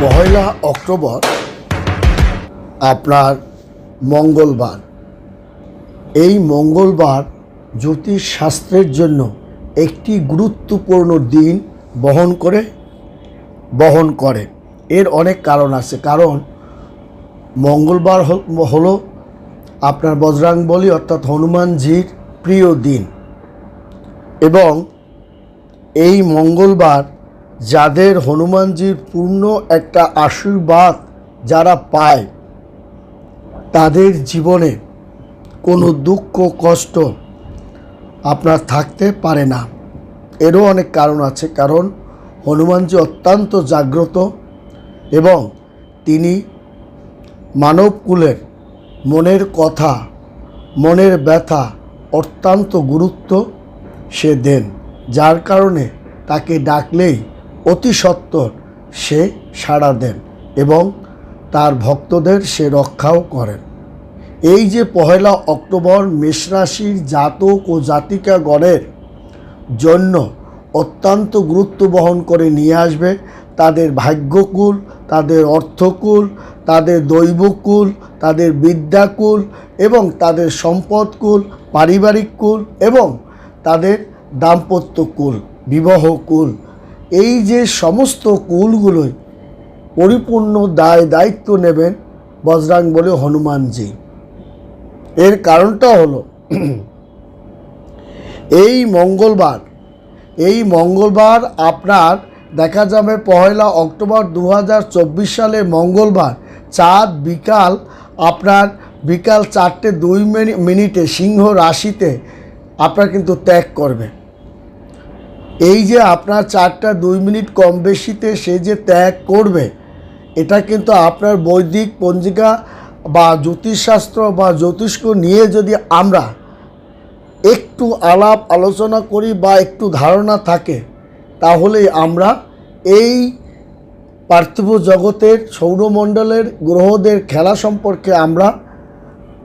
পয়লা October আপনার মঙ্গলবার। এই মঙ্গলবার জ্যোতিষ শাস্ত্রের জন্য একটি গুরুত্বপূর্ণ দিন বহন করে বহন করে। এর অনেক কারণ আছে। কারণ মঙ্গলবার হলো আপনার বজরাংবলী অর্থাৎ হনুমানজির প্রিয় দিন। এবং এই মঙ্গলবার যাদের হনুমানজির পূর্ণ একটা আশীর্বাদ যারা পায়, তাদের জীবনে কোনো দুঃখ, কষ্ট আপনার থাকতে পারে না। এরও অনেক কারণ আছে, কারণ হনুমানজি অত্যন্ত জাগ্রত এবং তিনি মানবকুলের মনের কথা, মনের ব্যথা অত্যন্ত গুরুত্ব সে দেন, যার কারণে তাকে ডাকলেই অতি সত্বর সে সাড়া দেন এবং তার ভক্তদের সে রক্ষাও করেন। এই যে পহেলা অক্টোবর মেষরাশির জাতক ও জাতিকাগণের জন্য অত্যন্ত গুরুত্ব বহন করে নিয়ে আসবে, তাদের ভাগ্যকুল, তাদের অর্থকুল, তাদের দৈবকুল, তাদের বিদ্যাকুল এবং তাদের সম্পদকুল, পারিবারিক কুল এবং তাদের দাম্পত্য কুল বিবাহ কুল এই যে সমস্ত কুলগুলোই পরিপূর্ণ দায় দায়িত্ব নেবেন বজরাং বলে হনুমানজি। এর কারণটা হলো, এই মঙ্গলবার এই মঙ্গলবার আপনার দেখা যাবে পয়লা অক্টোবর দু হাজার চব্বিশ সালে মঙ্গলবার, চাঁদ, বিকাল, আপনার বিকাল চারটে দুই মিনি- মিনিটে, সিংহ রাশিতে আপনার কিন্তু ত্যাগ করবে। এই যে আপনার চারটা দুই মিনিট কম বেশিতে সে যে ত্যাগ করবে, এটা কিন্তু আপনার বৈদিক পঞ্জিকা বা জ্যোতিষশাস্ত্র বা জ্যোতিষ্ক নিয়ে যদি আমরা একটু আলাপ আলোচনা করি বা একটু ধারণা থাকে তাহলে আমরা এই পার্থিব জগতের সৌরমণ্ডলের গ্রহদের খেলা সম্পর্কে আমরা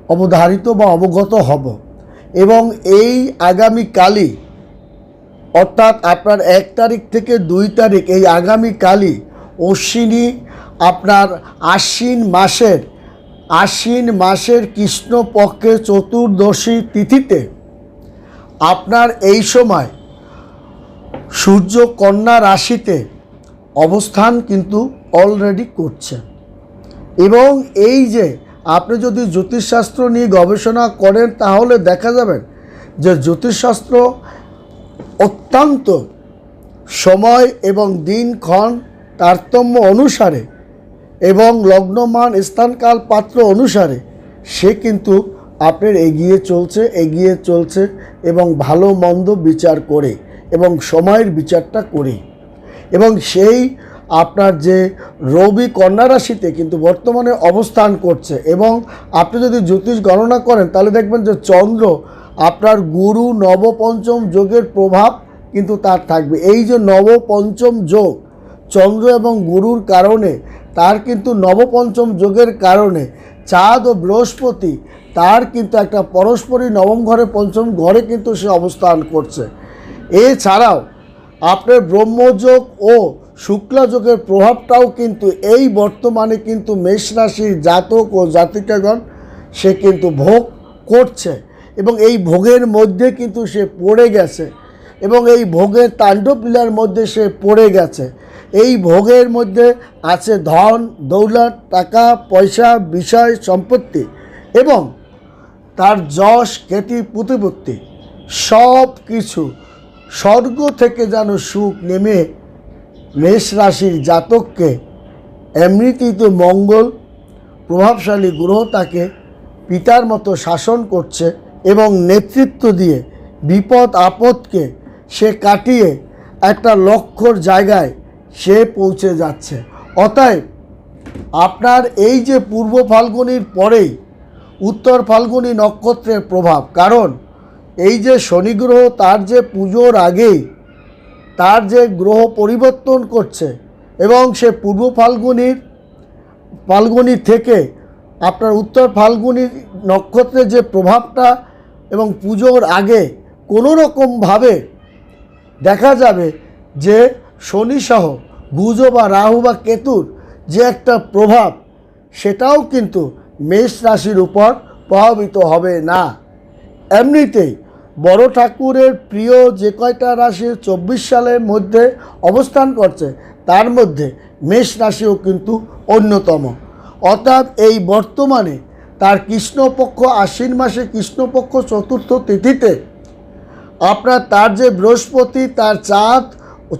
অবধারিত বা অবগত হব। এবং এই আগামীকালই অর্থাৎ আপনার এক তারিখ থেকে দুই তারিখ, এই আগামীকালই অশ্বিনী আপনার আশ্বিন মাসের আশ্বিন মাসের কৃষ্ণপক্ষের চতুর্দশী তিথিতে আপনার এই সময় সূর্য কন্যা রাশিতে অবস্থান কিন্তু অলরেডি করছে এবং এই যে আপনি যদি জ্যোতিষশাস্ত্র নিয়ে গবেষণা করেন, তাহলে দেখা যাবে যে জ্যোতিষশাস্ত্র অত্যন্ত সময় এবং দিনক্ষণ তারতম্য অনুসারে এবং লগ্নমান স্থানকাল পাত্র অনুসারে সে কিন্তু আপনার এগিয়ে চলছে এগিয়ে চলছে এবং ভালো মন্দ বিচার করে এবং সময়ের বিচারটা করে। এবং সেই আপনার যে রবি কন্যা রাশিতে কিন্তু বর্তমানে অবস্থান করছে এবং আপনি যদি জ্যোতিষ গণনা করেন তাহলে দেখবেন যে চন্দ্র আপনার গুরু নবপঞ্চম যোগের প্রভাব কিন্তু তার থাকবে। এই যে নবপঞ্চম যোগ, চন্দ্র এবং গুরুর কারণে, তার কিন্তু নবপঞ্চম যোগের কারণে চাঁদ ও বৃহস্পতি, তার কিন্তু একটা পরস্পরই নবম ঘরে, পঞ্চম ঘরে কিন্তু সে অবস্থান করছে। এছাড়াও আপনার ব্রহ্মযোগ ও শুক্লাযোগের প্রভাবটাও কিন্তু এই বর্তমানে কিন্তু মেষ রাশির জাতক ও জাতিকাগণ সে কিন্তু ভোগ করছে। এবং এই ভোগের মধ্যে কিন্তু সে পড়ে গেছে এবং এই ভোগের তাণ্ডবলীলার মধ্যে সে পড়ে গেছে। এই ভোগের মধ্যে আছে ধন, দৌলত, টাকা, পয়সা, বিষয়, সম্পত্তি এবং তার যশ, খ্যাতি, প্রতিপত্তি সব কিছু স্বর্গ থেকে যেন সুখ নেমে মেষ রাশির জাতককে এমনিতেই তো মঙ্গল, প্রভাবশালী গ্রহ তাকে পিতার মতো শাসন করছে। এবং নেতৃত্ব দিয়ে বিপদ আপদকে সে কাটিয়ে একটা লক্ষ্যর জায়গায় সে পৌঁছে যাচ্ছে। অতএব আপনার এই যে পূর্ব ফাল্গুনির পরেই উত্তর ফাল্গুনি নক্ষত্রের প্রভাব, কারণ এই যে শনি গ্রহ তার যে পুজোর আগেই তার যে গ্রহ পরিবর্তন করছে এবং সে পূর্ব ফাল্গুনির, ফাল্গুনি থেকে আপনার উত্তর ফাল্গুনি নক্ষত্রের যে প্রভাবটা এবং পুজোর আগে কোনো রকমভাবে দেখা যাবে যে শনিসহ গুজ বা রাহু বা কেতুর যে একটা প্রভাব, সেটাও কিন্তু মেষ রাশির উপর প্রভাবিত হবে না। এমনিতেই বড় ঠাকুরের প্রিয় যে কয়টা রাশি চব্বিশ সালের মধ্যে অবস্থান করছে, তার মধ্যে মেষ রাশিও কিন্তু অন্যতম। অর্থাৎ এই বর্তমানে তার কৃষ্ণপক্ষ আশ্বিন মাসে কৃষ্ণপক্ষ চতুর্থ তিথিতে। আপনার তার যে বৃহস্পতি, তার চাঁদ,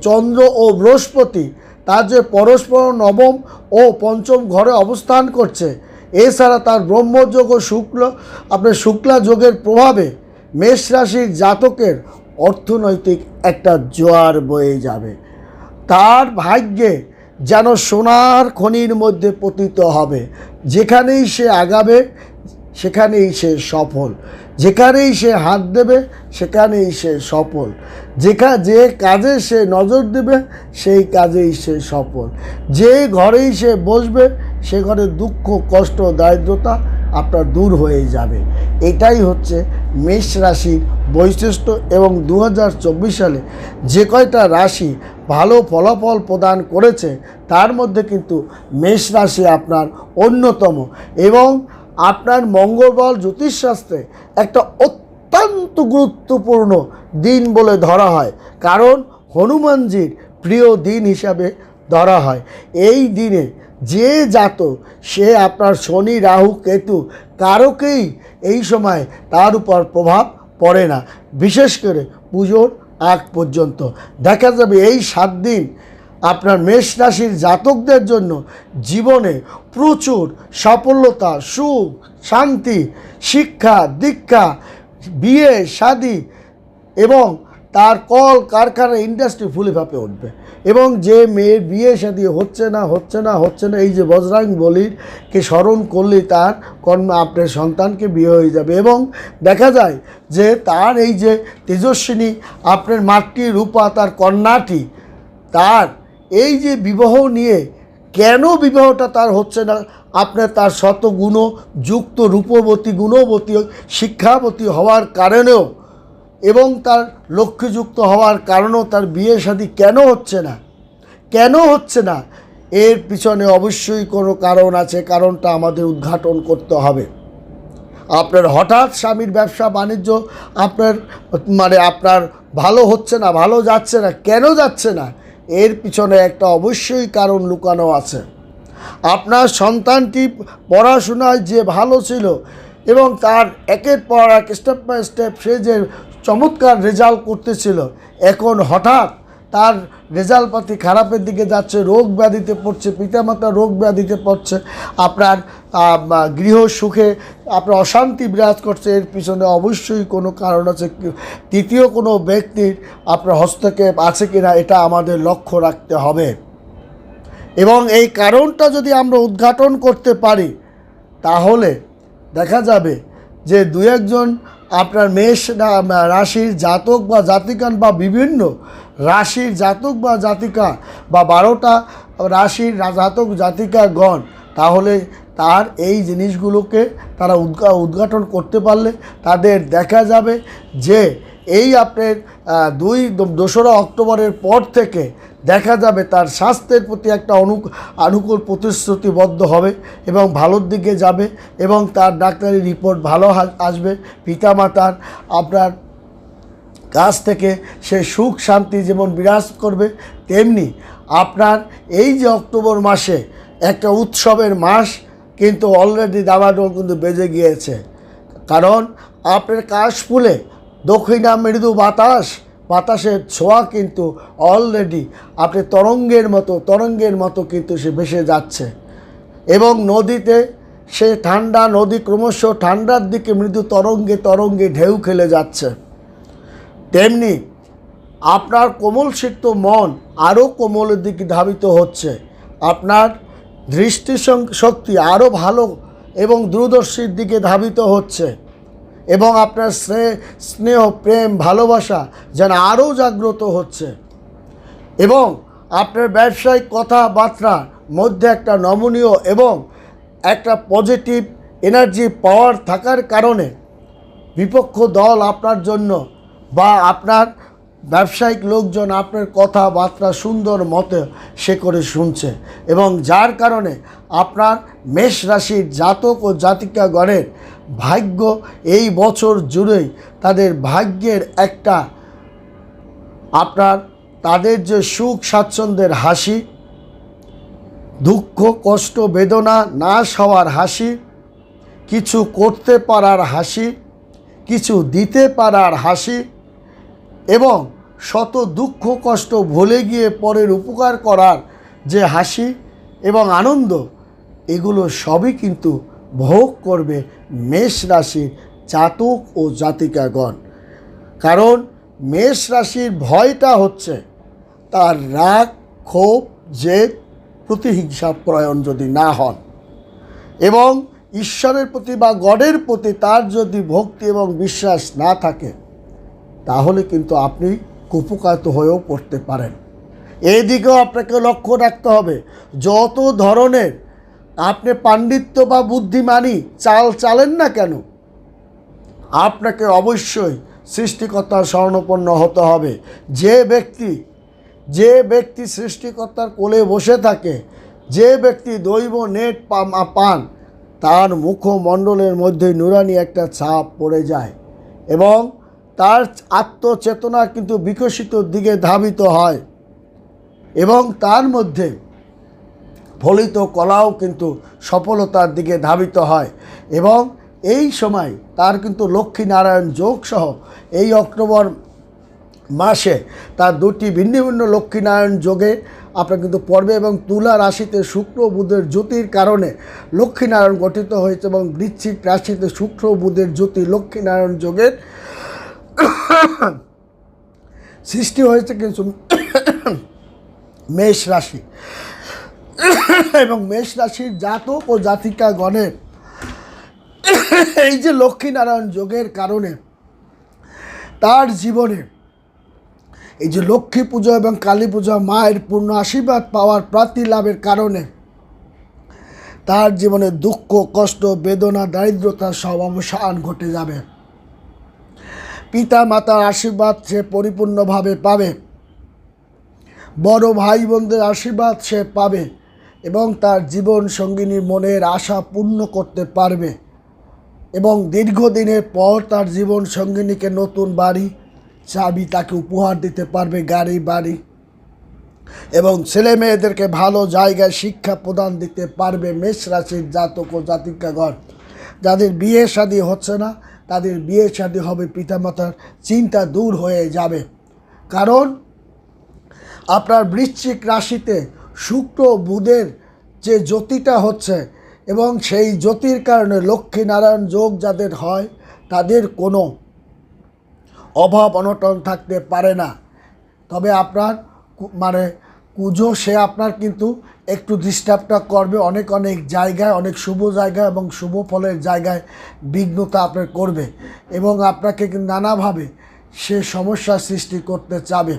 চন্দ্র ও বৃহস্পতি, তার যে পরস্পর নবম ও পঞ্চম ঘরে অবস্থান করছে, এছাড়া তার ব্রহ্মযোগ ও শুক্ল, আপনার শুক্লা যোগের প্রভাবে মেষ রাশির জাতকের অর্থনৈতিক একটা জোয়ার বয়ে যাবে। তার ভাগ্যে যেন সোনার খনির মধ্যে পতিত হবে। যেখানেই সে আগাবে, সেখানেই সে সফল। যেখানেই সে হাত দেবে, সেখানেই সে সফল। যেখা, যে কাজে সে নজর দেবে, সেই কাজেই সে সফল। যে ঘরেই সে বসবে, সে ঘরে দুঃখ, কষ্ট, দারিদ্রতা আপনার দূর হয়ে যাবে। এটাই হচ্ছে মেষ রাশির বৈশিষ্ট্য এবং দু হাজার চব্বিশ সালে যে কয়টা রাশি ভালো ফলাফল প্রদান করেছে, তার মধ্যে কিন্তু মেষ রাশি আপনার অন্যতম এবং আপনার মঙ্গলবার জ্যোতিষশাস্ত্রে একটা অত্যন্ত গুরুত্বপূর্ণ দিন বলে ধরা হয়। কারণ হনুমানজির প্রিয় দিন হিসাবে ধরা হয়। এই দিনে যে জাত, সে আপনার শনি, রাহু, কেতু কারোকেই এই সময় তার উপর প্রভাব পড়ে না। বিশেষ করে পুজোর আগ পর্যন্ত। দেখা যাবে এই সাত দিন আপনার মেষ রাশির জাতকদের জন্য জীবনে প্রচুর সফলতা সুখ, শান্তি, শিক্ষা, দীক্ষা, বিয়ে, শাদী এবং তার কল কারখানা ইন্ডাস্ট্রি ফুলে ফাঁপে উঠবে। এবং যে মেয়ের বিয়ে শাদি হচ্ছে না হচ্ছে না হচ্ছে না, এই যে বজরাং বলির কে স্মরণ করলে তার কর্ম আপনার সন্তানকে বিয়ে হয়ে যাবে। এবং দেখা যায় যে তার এই যে তেজস্বিনী, আপনার মাতৃ রূপা, তার কন্যাটি, তার এই যে বিবাহ নিয়ে কেন বিবাহটা তার হচ্ছে না? আপনার তার শত গুণ যুক্ত রূপবতী, গুণবতী, শিক্ষাবতী হওয়ার কারণেও এবং তার লক্ষ্যযুক্ত হওয়ার কারণেও তার বিয়ে শাদী কেন হচ্ছে না? কেন হচ্ছে না? এর পিছনে অবশ্যই কোনো কারণ আছে, কারণটা আমাদের উদ্ঘাটন করতে হবে। আপনার হঠাৎ স্বামীর ব্যবসা বাণিজ্য আপনার মানে আপনার ভালো হচ্ছে না, ভালো যাচ্ছে না, কেন যাচ্ছে না? এর পিছনে একটা অবশ্যই কারণ লুকানো আছে। আপনার সন্তানটি পড়াশোনায় যে ভালো ছিল এবং তার একের পর এক স্টেপ বাই স্টেপ সে যে চমৎকার রেজাল্ট করতেছিল। এখন হঠাৎ তার রেজাল্ট পাতি খারাপের দিকে যাচ্ছে, রোগ ব্যাধিতে পড়ছে, পিতামাতা রোগ ব্যাধিতে পড়ছে, আপনার গৃহ সুখে, আপনার অশান্তি বিরাজ করছে, এর পিছনে অবশ্যই কোনো কারণ আছে। তৃতীয় কোনো ব্যক্তির আপনার হস্তক্ষেপ আছে কিনা, এটা আমাদের লক্ষ্য রাখতে হবে। এবং এই কারণটা যদি আমরা উদ্ঘাটন করতে পারি, তাহলে দেখা যাবে যে দু একজন আপনার মেষ রাশির জাতক বা জাতিকান বা বিভিন্ন রাশির জাতক বা জাতিকা বা বারোটা রাশির জাতক জাতক জাতিকাগণ, তাহলে তার এই জিনিসগুলোকে তারা উদ্ঘা উদ্ঘাটন করতে পারলে তাদের দেখা যাবে যে এই আপনার দুই দোসরা অক্টোবরের পর থেকে দেখা যাবে তার স্বাস্থ্যের প্রতি একটা অনু, অনুকূল প্রতিশ্রুতিবদ্ধ হবে এবং ভালোর দিকে যাবে এবং তার ডাক্তারি রিপোর্ট ভালো আসবে। পিতামাতার আপনার কাছ থেকে সে সুখ, শান্তি যেমন বিরাজ করবে। তেমনি আপনার এই যে অক্টোবর মাসে একটা উৎসবের মাস কিন্তু অলরেডি দাবাডোল কিন্তু বেজে গিয়েছে। কারণ আপনার কাশফুলে দক্ষিণা মৃদু বাতাস, বাতাসের ছোঁয়া কিন্তু অলরেডি আপনি তরঙ্গের মতো তরঙ্গের মতো কিন্তু সে ভেসে যাচ্ছে। এবং নদীতে সে ঠান্ডা নদী ক্রমশ ঠান্ডার দিকে মৃদু তরঙ্গে তরঙ্গে ঢেউ খেলে যাচ্ছে। তেমনি আপনার কোমল সিক্ত মন আরও কোমলের দিকে ধাবিত হচ্ছে। আপনার দৃষ্টি শক্তি আরও ভালো এবং দূরদর্শীর দিকে ধাবিত হচ্ছে। এবং আপনার স্নেহ, প্রেম, ভালোবাসা যেন আরও জাগ্রত হচ্ছে। এবং আপনার ব্যবসায়িক কথাবার্তার মধ্যে একটা নমনীয় এবং একটা পজিটিভ এনার্জি পাওয়ার থাকার কারণে বিপক্ষ দল আপনার জন্য বা আপনার ব্যবসায়িক লোকজন আপনার কথাবার্তা সুন্দর মতে সে করে শুনছে এবং যার কারণে আপনার মেষ রাশির জাতক ও জাতিকাগণের ভাগ্য এই বছর জুড়েই তাদের ভাগ্যের একটা আপনার তাদের যে সুখ স্বাচ্ছন্দ্যের হাসি, দুঃখ, কষ্ট, বেদনা, নাশ হওয়ার হাসি, কিছু করতে পারার হাসি, কিছু দিতে পারার হাসি এবং শত দুঃখ কষ্ট ভুলে গিয়ে পরের উপকার করার যে হাসি এবং আনন্দ, এগুলো সবই কিন্তু ভোগ করবে মেষ রাশির জাতক ও জাতিকাগণ। কারণ মেষ রাশির ভয়টা হচ্ছে তার রাগ, ক্ষোভ, জেদ, প্রতিহিংসা প্রয়ণ যদি না হন এবং ঈশ্বরের প্রতি বা গডের প্রতি তার যদি ভক্তি এবং বিশ্বাস না থাকে তাহলে কিন্তু আপনি কুপকাত হয়েও পড়তে পারেন। এই দিকেও আপনাকে লক্ষ্য রাখতে হবে, যত ধরনের আপনি পাণ্ডিত্য বা বুদ্ধিমানী চাল চালেন না কেন, আপনাকে অবশ্যই সৃষ্টিকর্তার স্বর্ণপন্ন হতে হবে। যে ব্যক্তি যে ব্যক্তি সৃষ্টিকর্তার কোলে বসে থাকে, যে ব্যক্তি দৈব নেট পান, তার মুখমণ্ডলের মধ্যে নুরানি একটা ছাপ পড়ে যায় এবং তার আত্মচেতনা কিন্তু বিকশিত দিকে ধাবিত হয় এবং তার মধ্যে ফলিত কলাও কিন্তু সফলতার দিকে ধাবিত হয় এবং এই সময় তার কিন্তু লক্ষ্মীনারায়ণ যোগ সহ এই অক্টোবর মাসে তার দুটি ভিন্ন ভিন্ন লক্ষ্মীনারায়ণ যোগে আপনার কিন্তু পর্বে এবং তুলা রাশিতে শুক্র বুধের জ্যোতির কারণে লক্ষ্মীনারায়ণ গঠিত হয়েছে এবং বৃশ্চিক রাশিতে শুক্র বুধের জ্যোতি লক্ষ্মীনারায়ণ যোগের সৃষ্টি হয়েছে কিন্তু মেষ রাশি। এবং মেষ রাশির জাতক ও জাতিকা গণের এই যে লক্ষ্মীনারায়ণ যোগের কারণে তার জীবনে এই যে লক্ষ্মী পুজো এবং কালী পূজা, মায়ের পূর্ণ আশীর্বাদ পাওয়ার প্রাপ্তি লাভের কারণে তার জীবনে দুঃখ, কষ্ট, বেদনা, দারিদ্রতা সব অবসান ঘটে যাবে। পিতা মাতার আশীর্বাদ সে পরিপূর্ণভাবে পাবে। বড় ভাই বোনদের আশীর্বাদ সে পাবে এবং তার জীবন সঙ্গিনীর মনের আশা পূর্ণ করতে পারবে এবং দীর্ঘদিনের পর তার জীবন সঙ্গিনীকে নতুন বাড়ি, চাবি তাকে উপহার দিতে পারবে গাড়ি, বাড়ি এবং ছেলে মেয়েদেরকে ভালো জায়গায় শিক্ষা প্রদান দিতে পারবে মেষ রাশির জাতক ও জাতিকাগণ। যাদের বিয়ে শাদী হচ্ছে না তাদের বিয়ে শাদী হবে পিতামাতার চিন্তা দূর হয়ে যাবে। কারণ আপনার বৃশ্চিক রাশিতে শুক্র বুধের যে জ্যোতিটা হচ্ছে এবং সেই জ্যোতির কারণে লক্ষ্মীনারায়ণ যোগ যাদের হয়, তাদের কোনো অভাব অনটন থাকতে পারে না। তবে আপনার মানে কুজো, সে আপনার কিন্তু একটু ডিস্টার্বটা করবে। অনেক অনেক জায়গায়, অনেক শুভ জায়গায় এবং শুভ ফলের জায়গায় বিঘ্নতা আপনার করবে এবং আপনাকে নানাভাবে সে সমস্যা সৃষ্টি করতে চাবে।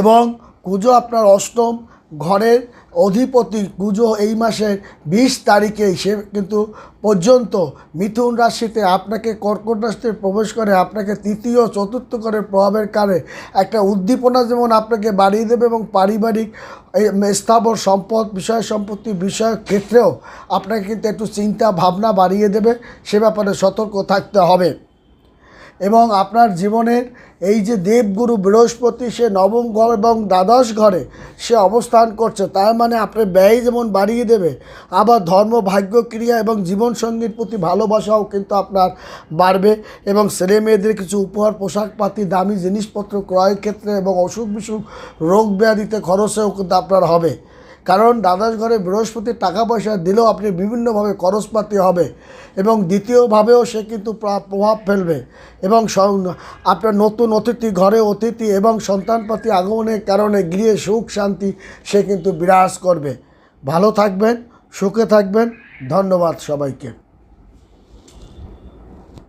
এবং কুজো আপনার অষ্টম ঘরের অধিপতি কুজো এই মাসের বিশ তারিখে, সে কিন্তু পর্যন্ত মিথুন রাশিতে আপনাকে কর্কট রাশিতে প্রবেশ করে, আপনাকে তৃতীয়, চতুর্থ করে প্রভাবের কারণে একটা উদ্দীপনা যেমন আপনাকে বাড়িয়ে দেবে এবং পারিবারিক স্থাবর সম্পদ, বিষয় সম্পত্তি, বিষয় ক্ষেত্রেও আপনাকে কিন্তু একটু চিন্তা ভাবনা বাড়িয়ে দেবে। সে ব্যাপারে সতর্ক থাকতে হবে। এবং আপনার জীবনের এই যে দেবগুরু বৃহস্পতি, সে নবম ঘর এবং দ্বাদশ ঘরে সে অবস্থান করছে, তার মানে আপনার ব্যয় যেমন বাড়িয়ে দেবে, আবার ধর্ম, ভাগ্য, ক্রিয়া এবং জীবনসঙ্গীর প্রতি ভালোবাসাও কিন্তু আপনার বাড়বে এবং ছেলে মেয়েদের কিছু উপহার, পোশাক পাতি, দামি জিনিসপত্র ক্রয়ের ক্ষেত্রে এবং অসুখ বিসুখ রোগ ব্যাধিতে খরচেও কিন্তু আপনার হবে। কারণ দ্বাদশ ঘরে বৃহস্পতির টাকা পয়সা দিলেও আপনি বিভিন্নভাবে খরচপাতি হবে এবং দ্বিতীয়ভাবেও সে কিন্তু প্রভাব ফেলবে এবং আপনার নতুন অতিথি ঘরে অতিথি এবং সন্তানপাতি আগমনের কারণে গৃহে সুখ শান্তি সে কিন্তু বিরাজ করবে। ভালো থাকবেন, সুখে থাকবেন। ধন্যবাদ সবাইকে।